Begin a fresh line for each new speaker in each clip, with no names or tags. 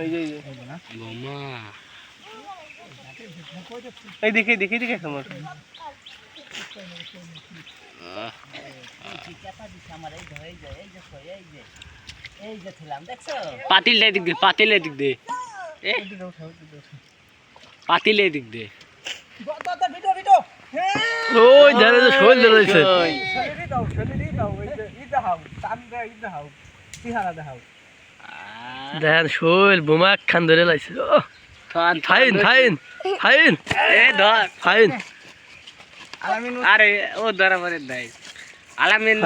এই যে এই যে।
বোমা
এই দেখে দেখে দেখে তোমার
আহ, পাতিল এদিক দে পাতিল এদিক দে। এ। পাতিল এদিক দে।
ওই ধারে যে শৈল ধরেছে
ওই, আহ,
দেখেন শৈল বোমা খান ধরে লাইছে ফাইন ফাইন ফাইন।
এ ধর।
ফাইন।
আরে ও ধরা পরে দেয়। আলামিন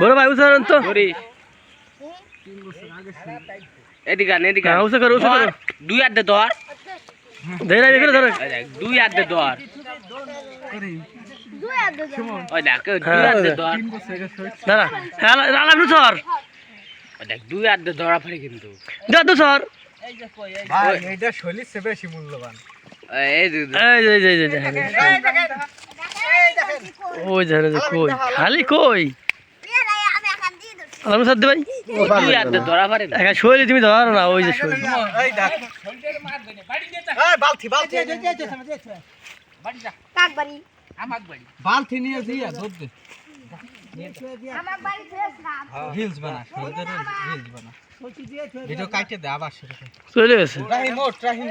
বড় ভাই উচ্চারণ তো।
এদিকে এদিকে।
হ্যাঁ, করো, করো।
দুই হাত দে ধর।
ধরে
দুই হাত দে ধর। ধর
হ্যাঁ
পড়ে কিন্তু
এইটা বেশি মূল্যবান
ওই,
কই খালি কই আলাম ভাই
ধরা পড়ে না
এখন শৈল তুমি ধরো না ওই যে শৈল
এই দেখ এই বালতি বালতি
কাক বাড়ি?
বালতি নিয়ে দিয়া দুধ দে।
আমার বাড়ি শেষ না
রিলস বানা শৈলীর রিলস বানা। ভিডিও কাটে দে আবার শুরু
চলে গেছে।
রাহিম ওঠ রাহিম।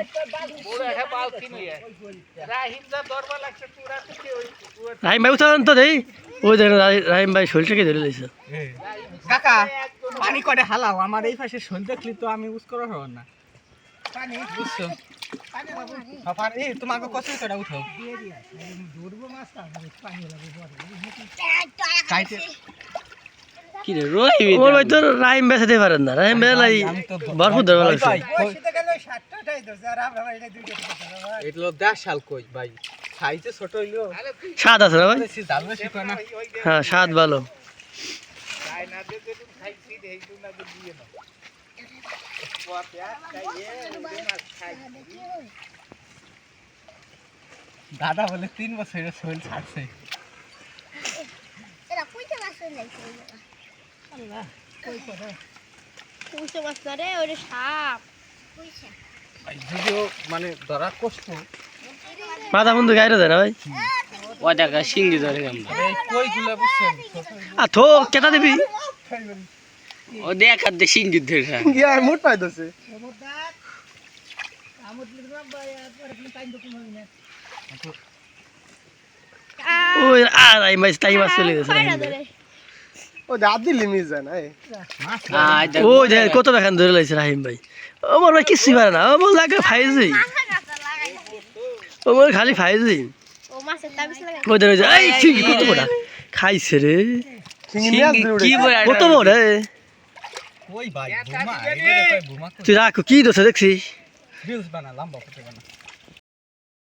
রাহিম ভাই উচ্চারণ তো দেই। ওই দেখেন রাহিম ভাই শৈলটাকে ধরে লাইছে।
কাকা পানি করে হালাও? আমার এই পাশে শৈল দেখলি তো আমি ইউজ করা হব না। বুঝছ? তোমাকে কত করে উঠাও?
কি রে রই
ওর ভাই তো রাহিম ভাই পারেন না রাহিম ভাই লাই
আমি
ভরপুর ধরে লাগছে
এগুলো দেড় সাল কই ভাই। সাইজে ছোট হইল
স্বাদ আছে না ভাই?
না।
হ্যাঁ স্বাদ ভালো।
দাদা বলে তিন বছরের শৈল ছাড়ছে। যদিও মানে ধরা কষ্ট।
মাথা বন্ধু গাইরে দেয় না ভাই?
ওই দেখ সিঙ্গি ধরে আমরা
এই কই গুলা বুঝছেন?
আর থো কেটা দিবি?
ও দেখ আর দে সিঙ্গি ধরে
গিয়া মুট পাই দছে
ওই আর রাহিম ভাই টাইম মাছ চলে গেছে
ও দিলি মিস যায় না
দেখ।
দেখ কত বেখান ধরে লাইছে রাহিম ভাই। আমার ভাই কিছুই পারে না। আমার লাগে ফাইজি আমার খালি ফাইজি
ও মাছের তাবিজ লাগাই
ওই দেখ এই চিংড়ি কত বড়? খাইছে রে।
কি বলে
কত বড়
কই ভাই
তুই রাখো কি দোষ দেখছি
রিলস বানা লম্বা ফটো বানা।